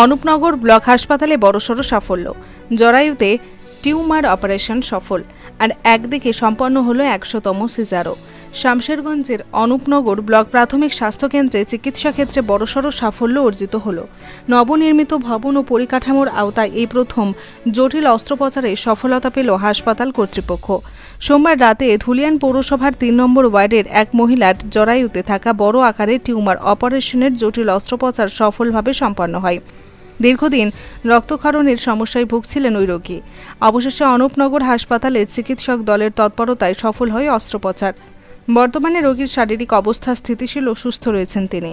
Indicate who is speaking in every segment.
Speaker 1: Anupnagar block হাসপাতালে বড়সড় সাফল্য। জরায়ুতে টিউমার অপারেশন সফল আর একদিকে সম্পন্ন হলো একশোতম সিজারও। শামশেরগঞ্জের অনুপনগর ব্লক প্রাথমিক স্বাস্থ্যকেন্দ্রে চিকিৎসা ক্ষেত্রে বড়সড় সাফল্য অর্জিত হল। নবনির্মিত ভবন ও পরিকাঠামোর আওতায় এই প্রথম জটিল অস্ত্রোপচারে সফলতা পেল হাসপাতাল কর্তৃপক্ষ। সোমবার রাতে ধুলিয়ান পৌরসভার তিন নম্বর ওয়ার্ডের এক মহিলার জরায়ুতে থাকা বড় আকারের টিউমার অপারেশনের জটিল অস্ত্রোপচার সফলভাবে সম্পন্ন হয়। দীর্ঘদিন রক্তক্ষরণের সমস্যায় ভুগছিলেন ওই রোগী। অবশেষে অনুপনগর হাসপাতালের চিকিৎসক দলের তৎপরতায় সফল হয় অস্ত্রোপচার। বর্তমানে রোগীর শারীরিক অবস্থা স্থিতিশীল ও সুস্থ রয়েছেন তিনি।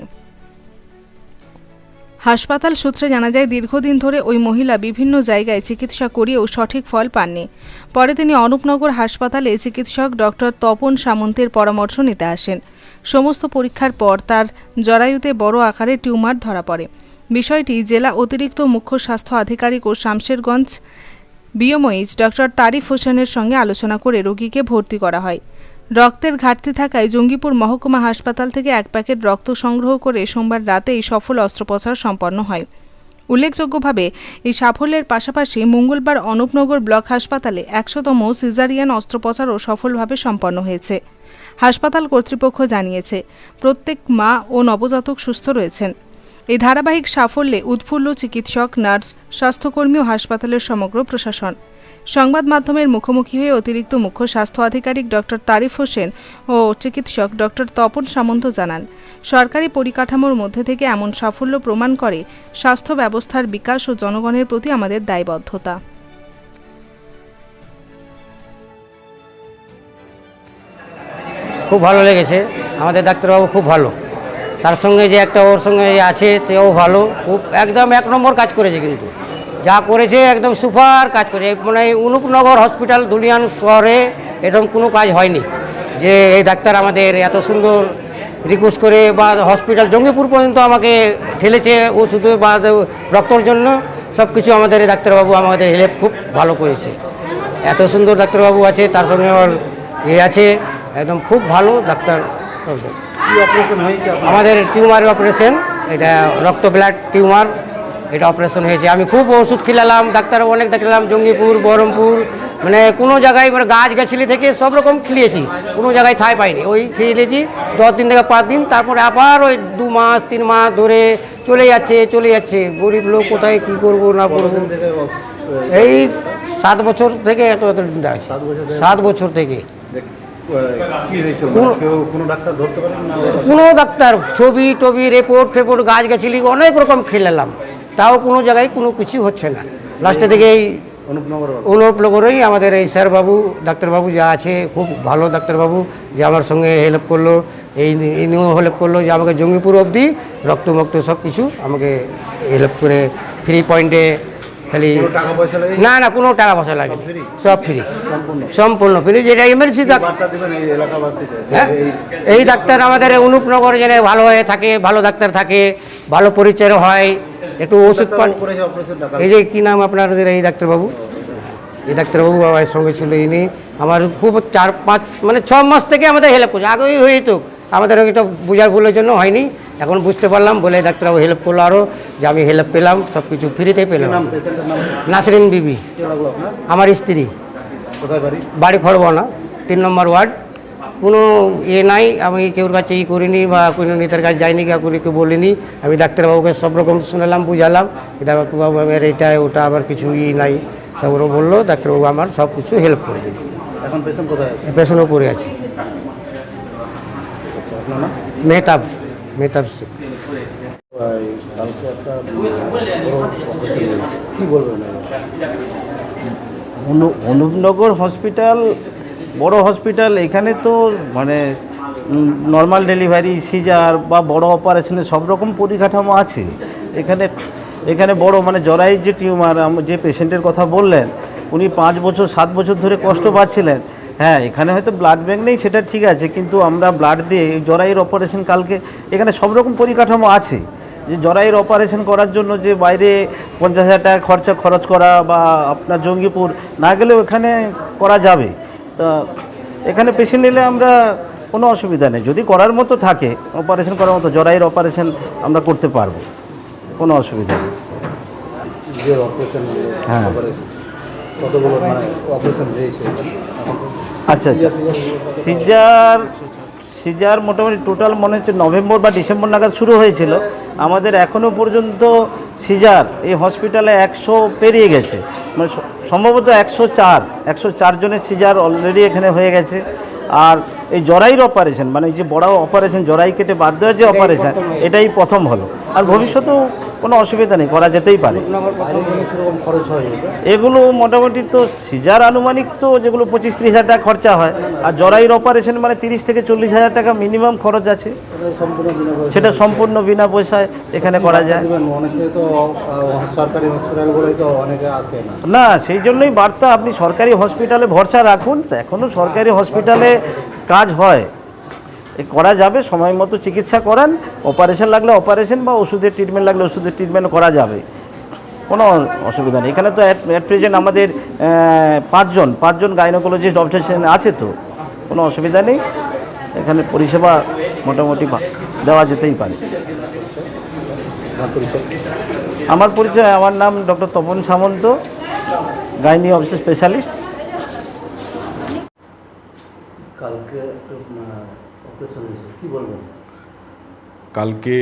Speaker 1: হাসপাতাল সূত্রে জানা যায়, দীর্ঘদিন ধরে ওই মহিলা বিভিন্ন জায়গায় চিকিৎসা করিয়েও সঠিক ফল পাননি। পরে তিনি অনুপনগর হাসপাতালে চিকিৎসক ডক্টর তপন সামন্তের পরামর্শ নিতে আসেন। সমস্ত পরীক্ষার পর তার জরায়ুতে বড় আকারে টিউমার ধরা পড়ে। বিষয়টি জেলা অতিরিক্ত মুখ্য স্বাস্থ্য আধিকারিক ও শামশেরগঞ্জ বিএমওইচ ডক্টর তারিফ হোসেনের সঙ্গে আলোচনা করে রোগীকে ভর্তি করা হয়। রক্তের ঘাটতি থাকায় জঙ্গিপুর মহকুমা হাসপাতাল থেকে এক প্যাকেট রক্ত সংগ্রহ করে সোমবার রাতেই সফল অস্ত্রোপচার সম্পন্ন হয়। উল্লেখযোগ্যভাবে, এই সাফল্যের পাশাপাশি মঙ্গলবার অনুপনগর ব্লক হাসপাতালে একশোতম সিজারিয়ান অস্ত্রোপচারও সফলভাবে সম্পন্ন হয়েছে। হাসপাতাল কর্তৃপক্ষ জানিয়েছে, প্রত্যেক মা ও নবজাতক সুস্থ রয়েছেন। এই ধারাবাহিক সাফল্যে উৎফুল্ল চিকিৎসক, নার্স, স্বাস্থ্যকর্মী ও হাসপাতালের সমগ্র প্রশাসন। সংবাদ মাধ্যমের মুখোমুখি হয়ে অতিরিক্ত মুখ্য স্বাস্থ্য আধিকারিক ডক্টর তারিফ হোসেন ও চিকিৎসক ডক্টর তপন সামন্ত জানান, সরকারি পরিকাঠামোর মধ্যে থেকে এমন সাফল্য প্রমাণ করে স্বাস্থ্য ব্যবস্থার বিকাশ ও জনগণের প্রতি আমাদের দায়বদ্ধতা।
Speaker 2: খুব ভালো লেগেছে। আমাদের ডাক্তারবাবু খুব ভালো। তার সঙ্গে যে একটা ওর সঙ্গে আছে, সেও ভালো। খুব একদম এক নম্বর কাজ করেছে কিন্তু। যা করেছে একদম সুপার কাজ করেছে। মানে অনুপনগর হসপিটাল দুলিয়ান শহরে এরকম কোনো কাজ হয়নি। যে এই ডাক্তার আমাদের এত সুন্দর রিকোয়েস্ট করে বা হসপিটাল জঙ্গিপুর পর্যন্ত আমাকে ঠেলেছে ওষুধ বা রক্তর জন্য। সব কিছু আমাদের ডাক্তারবাবু আমাদের হেল্প খুব ভালো করেছে। এত সুন্দর ডাক্তারবাবু আছে, তার সঙ্গে ওর ইয়ে আছে। একদম খুব ভালো ডাক্তার
Speaker 3: অপারেশন হয়েছে
Speaker 2: আমাদের টিউমার অপারেশন এটা রক্ত ব্লাড টিউমার এটা অপারেশন হয়েছে। আমি খুব ওষুধ খিলালাম ডাক্তার অনেক দেখালাম জঙ্গিপুর বহরমপুর মানে কোনো জায়গায় মানে গাছ গাছলি থেকে সব রকম খিলিয়েছি। কোনো জায়গায় ঠাই পাইনি। ওই খেয়েছি দশ দিন থেকে পাঁচ দিন তারপরে আবার ওই দু মাস তিন মাস ধরে চলে যাচ্ছে চলে যাচ্ছে। গরিব লোক কোথায় কী করব না করব? এই সাত বছর থেকে এত এত
Speaker 3: সাত বছর থেকে? কোনো ডাক্তার
Speaker 2: ছবি টবি রেপোর্ট ফেপোর্ট গাছ গাছলি অনেক রকম খেলালাম। তাও কোনো জায়গায় কোনো কিছু হচ্ছে না। লাস্টে থেকে এই
Speaker 3: অনুপনগর
Speaker 2: অনুপনগরেই আমাদের এই স্যারবাবু ডাক্তারবাবু যা আছে খুব ভালো ডাক্তারবাবু যে আমার সঙ্গে হেল্প করল এই ইনিও হেল্প করল যে আমাকে জঙ্গিপুর অবধি রক্ত রক্তমক্ত সব কিছু আমাকে হেল্প করে ফ্রি পয়েন্টে খালি না না কোনো টাকা পয়সা লাগে
Speaker 3: সব
Speaker 2: ফ্রি
Speaker 3: সম্পূর্ণ?
Speaker 2: ফ্রি যেটা
Speaker 3: এই
Speaker 2: হ্যাঁ?
Speaker 3: এই
Speaker 2: ডাক্তার আমাদের অনুপনগর যেন ভালো হয়ে থাকে ভালো ডাক্তার থাকে ভালো পরিচয় হয় একটু ওষুধ পান। এই যে কী নাম আপনাদের এই ডাক্তারবাবু? এই ডাক্তারবাবু আমার সঙ্গে ছিল ইনি আমার খুব চার পাঁচ মানে ছ মাস থেকে আমাদের হেল্প করছে। আগেই হয়ে তো আমাদের এটা বোঝার ভুলের জন্য হয়নি। এখন বুঝতে পারলাম বলে ডাক্তারবাবু হেল্প করল আরও যে আমি হেল্প পেলাম সব কিছু ফ্রিতে পেলাম। নাসরিন বিবি। আমার স্ত্রী।
Speaker 3: বাড়ি?
Speaker 2: খড়বনা তিন নম্বর ওয়ার্ড। কোনো ইয়ে নাই আমি কেউর কাছে ই করিনি বা কোনো নেতার কাছে যাইনি বা কোনো কেউ বলিনি। আমি ডাক্তারবাবুকে সব রকম শুনালাম বুঝালাম। ডাক্তারবাবু আমার এটা ওটা আবার কিছু ই নাই সব ওরা বলল ডাক্তারবাবু আমার সব কিছু হেল্প করে দিল।
Speaker 3: এখন পেশেন্ট কোথায়
Speaker 2: পেছনেও পড়ে আছে। মেহতাব। মেহতাব
Speaker 3: কালকে একটা বড় অপারেশন হয়েছে কি বলবেন?
Speaker 4: অনু- অনুপনগর হসপিটাল, বড় হসপিটাল, এখানে তো মানে নর্মাল ডেলিভারি সিজার বা বড় অপারেশনের সব রকম পরিকাঠামো আছে। এখানে এখানে বড় মানে জরাইয়ের যে টিউমার যে পেশেন্টের কথা বললেন, উনি পাঁচ বছর, সাত বছর ধরে কষ্ট পাচ্ছিলেন। হ্যাঁ এখানে হয়তো ব্লাড ব্যাঙ্ক নেই সেটা ঠিক আছে কিন্তু আমরা ব্লাড দিয়ে জরাইয়ের অপারেশন কালকে এখানে সব রকম পরিকাঠামো আছে। যে জরাইয়ের অপারেশন করার জন্য যে বাইরে পঞ্চাশ হাজার টাকা খরচা খরচ করা বা আপনার জঙ্গিপুর না গেলেও এখানে করা যাবে। তা এখানে পেশেন্ট নিলে আমরা কোনো অসুবিধা নেই। যদি করার মতো থাকে অপারেশন করার মতো জরাইয়ের অপারেশন আমরা করতে পারব। কোনো অসুবিধা নেই। হ্যাঁ।
Speaker 3: কতগুলো মানে অপারেশন হয়েছে?
Speaker 4: আচ্ছা আচ্ছা। সিজার সিজার মোটামুটি টোটাল মনে হচ্ছে নভেম্বর বা ডিসেম্বর নাগাদ শুরু হয়েছিল। আমাদের এখনও পর্যন্ত সিজার এই হসপিটালে একশো পেরিয়ে গেছে। মানে সম্ভবত একশো চার একশো চারজনের সিজার অলরেডি এখানে হয়ে গেছে। আর এই জরাইর অপারেশন মানে এই যে বড় অপারেশন জরাই কেটে বাদ দেওয়ার যে অপারেশন এটাই প্রথম হলো। আর ভবিষ্যতেও কোনো অসুবিধা নেই, করা যেতেই পারে। এগুলো মোটামুটি তো সিজার আনুমানিক তো যেগুলো পঁচিশ ত্রিশ হাজার টাকা খরচা হয়, আর জরাইর অপারেশন মানে তিরিশ থেকে চল্লিশ হাজার টাকা মিনিমাম খরচ আছে। সেটা সম্পূর্ণ বিনা পয়সায় এখানে করা যায়।
Speaker 3: না,
Speaker 4: সেই জন্যই বার্তা, আপনি সরকারি হসপিটালে ভরসা রাখুন এখনও সরকারি হসপিটালে কাজ হয়। করা যাবে, সময় মতো চিকিৎসা করান। অপারেশন লাগলে অপারেশন বা ওষুধের ট্রিটমেন্ট লাগলে ওষুধের ট্রিটমেন্ট করা যাবে। কোনো অসুবিধা নেই। এখানে তো অ্যাট প্রেজেন্ট আমাদের পাঁচজন পাঁচজন গাইনোকোলজিস্ট অবজেকশন আছে তো। কোনো অসুবিধা নেই। এখানে পরিষেবা মোটামুটি দেওয়া যেতেই পারে।
Speaker 3: আমার পরিচয়,
Speaker 4: আমার নাম doctor Tapan Samanta, gynae office specialist
Speaker 3: কালকে
Speaker 5: কালকে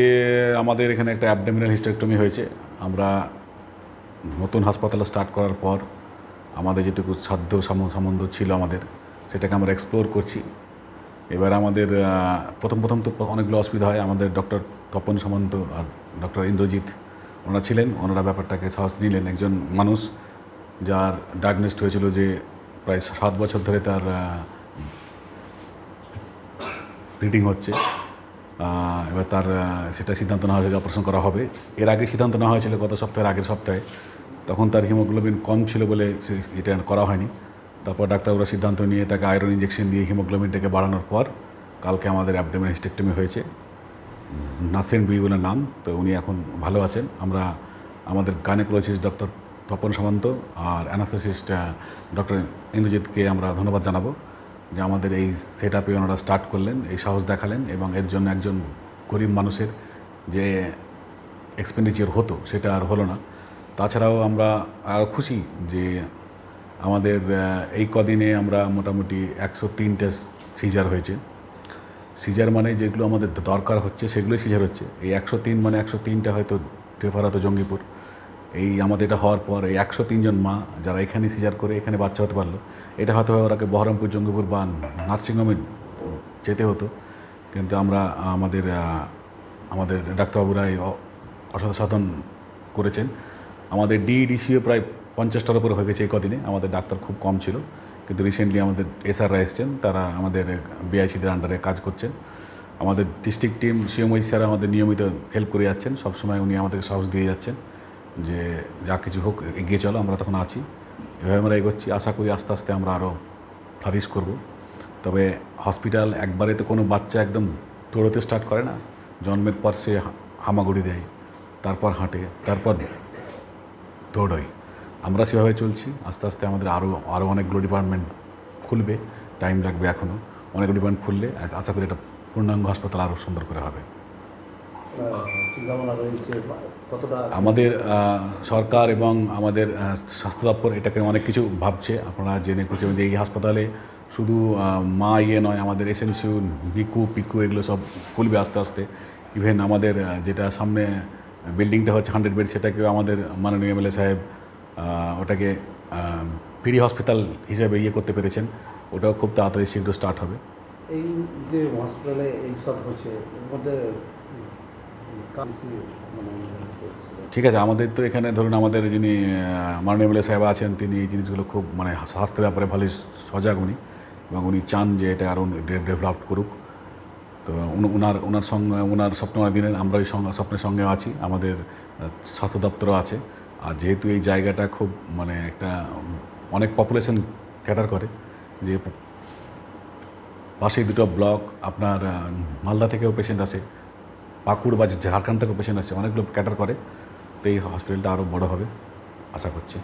Speaker 5: আমাদের এখানে একটা অ্যাবডোমিনাল হিস্টেক্টমি হয়েছে। আমরা নতুন হাসপাতালে স্টার্ট করার পর আমাদের যেটুকু সাধ্য সম্বন্ধ ছিল আমাদের, সেটাকে আমরা এক্সপ্লোর করছি। এবার আমাদের প্রথম প্রথম তো অনেকগুলো অসুবিধা হয়। আমাদের ডক্টর তপন সামন্ত আর ডক্টর ইন্দ্রজিৎ, ওনারা ছিলেন। ওনারা ব্যাপারটাকে সাহস নিলেন একজন মানুষ যার ডায়াগনোস্ট হয়েছিল যে প্রায় সাত বছর ধরে তার ব্লিডিং হচ্ছে। এবার তার সেটা সিদ্ধান্ত নেওয়া হয়েছে অপারেশন করা হবে। এর আগে সিদ্ধান্ত নেওয়া হয়েছিল গত সপ্তাহের আগের সপ্তাহে। তখন তার হিমোগ্লোবিন কম ছিল বলে সে, এটা করা হয়নি। তারপর ডাক্তারবাবুরা সিদ্ধান্ত নিয়ে তাকে আয়রন ইঞ্জেকশন দিয়ে হিমোগ্লোবিনটাকে বাড়ানোর পর কালকে আমাদের অ্যাবডোমেন হিস্টেক্টমি হয়েছে। নাসিন বি বলে নাম, তো উনি এখন ভালো আছেন। আমরা, আমাদের গাইনোকোলজিস্ট ডক্টর তপন সামন্ত আর অ্যানাস্থেসিস্ট ডক্টর ইন্দ্রজিৎকে আমরা ধন্যবাদ জানাব। যে আমাদের এই সেট আপে ওনারা স্টার্ট করলেন, এই সাহস দেখালেন এবং এর জন্য একজন গরিব মানুষের যে এক্সপেন্ডিচার হতো সেটা আর হলো না। তাছাড়াও আমরা আরও খুশি যে আমাদের এই কদিনে আমরা মোটামুটি একশো তিনটে সিজার হয়েছে। সিজার মানে যেগুলো আমাদের দরকার হচ্ছে সেগুলোই সিজার হচ্ছে। এই একশো তিন মানে একশো তিনটা হয়তো রেফার হতো জঙ্গিপুর। এই আমাদের এটা হওয়ার পর এই একশো তিনজন মা যারা এখানে সিজার করে এখানে বাচ্চা হতে পারল, এটা হয়তো ওরাকে বহরমপুর, জঙ্গিপুর বা নার্সিংহোমে যেতে হতো। কিন্তু আমরা, আমাদের আমাদের ডাক্তারবাবুরা এই অ- অসাধারণ করেছেন। আমাদের ডিডিসিও প্রায় পঞ্চাশটার উপরে হয়ে গেছে এই কদিনে, আমাদের ডাক্তার খুব কম ছিল। কিন্তু রিসেন্টলি আমাদের এসআররা এসছেন, তারা আমাদের বিআইসিদের আন্ডারে কাজ করছেন। আমাদের ডিস্ট্রিক্ট টিম সিএমওই স্যার আমাদের নিয়মিত হেল্প করে যাচ্ছেন, সবসময় উনি আমাদেরকে সাহস দিয়ে যাচ্ছেন। যে যা কিছু হোক, এগিয়ে চলো, আমরা তখন আছি। এভাবে আমরা এগোচ্ছি। আশা করি আস্তে আস্তে আমরা আরও ফ্লারিশ করব। তবে হসপিটাল একবারে তো কোনো বাচ্চা একদম দৌড়তে স্টার্ট করে না। জন্মের পর সে হামাগুড়ি দেয়, তারপর হাঁটে, তারপর দৌড়ই আমরা সেভাবে চলছি। আস্তে আস্তে আমাদের আরও আরও অনেকগুলো ডিপার্টমেন্ট খুলবে। টাইম লাগবে এখনও অনেকগুলো ডিপার্টমেন্ট খুললে আশা করি এটা পূর্ণাঙ্গ হাসপাতাল আরও সুন্দর করে হবে
Speaker 3: চিন্তা ভাবনা রয়েছে বা কতটা
Speaker 5: আমাদের সরকার এবং আমাদের স্বাস্থ্য দপ্তর এটাকে অনেক কিছু ভাবছে। আপনারা জেনে হবেন যে এই হাসপাতালে শুধু মা ইয়ে নয়, আমাদের এসএনসিউ বিকু পিকু এগুলো সব খুলবে আস্তে আস্তে। ইভেন আমাদের যেটা সামনে বিল্ডিংটা হচ্ছে হান্ড্রেড বেড সেটাকেও আমাদের মাননীয় এমএলএ সাহেব ওটাকে পিডি হসপিটাল হিসেবে ইয়ে করতে পেরেছেন। ওটাও খুব তাড়াতাড়ি শীঘ্র স্টার্ট হবে।
Speaker 3: এই যে হসপিটালে এই সব হচ্ছে মধ্যে কার বেশি মানে করছে?
Speaker 5: ঠিক আছে, আমাদের তো এখানে ধরুন আমাদের যিনি মাননীয় এমএলএ সাহেব আছেন, তিনি এই জিনিসগুলো খুব মানে স্বাস্থ্যের ব্যাপারে ভালোই সজাগ উনি এবং উনি চান যে এটা আরও ডেভেলপ করুক। তো উনার ওনার সঙ্গে ওনার স্বপ্ন দিনের, আমরা ওই স্বপ্নের সঙ্গে আছি, আমাদের স্বাস্থ্য দপ্তরও আছে। আর যেহেতু এই জায়গাটা খুব মানে একটা অনেক পপুলেশন ক্যাটার করে, যে পাশেই দুটো ব্লক, আপনার মালদা থেকেও পেশেন্ট আসে পাকুড় বা ঝাড়খণ্ড থেকে পেশেন্ট আসে অনেকগুলো ক্যাটার করে, তো এই হসপিটালটা আরও বড় হবে, আশা করছি।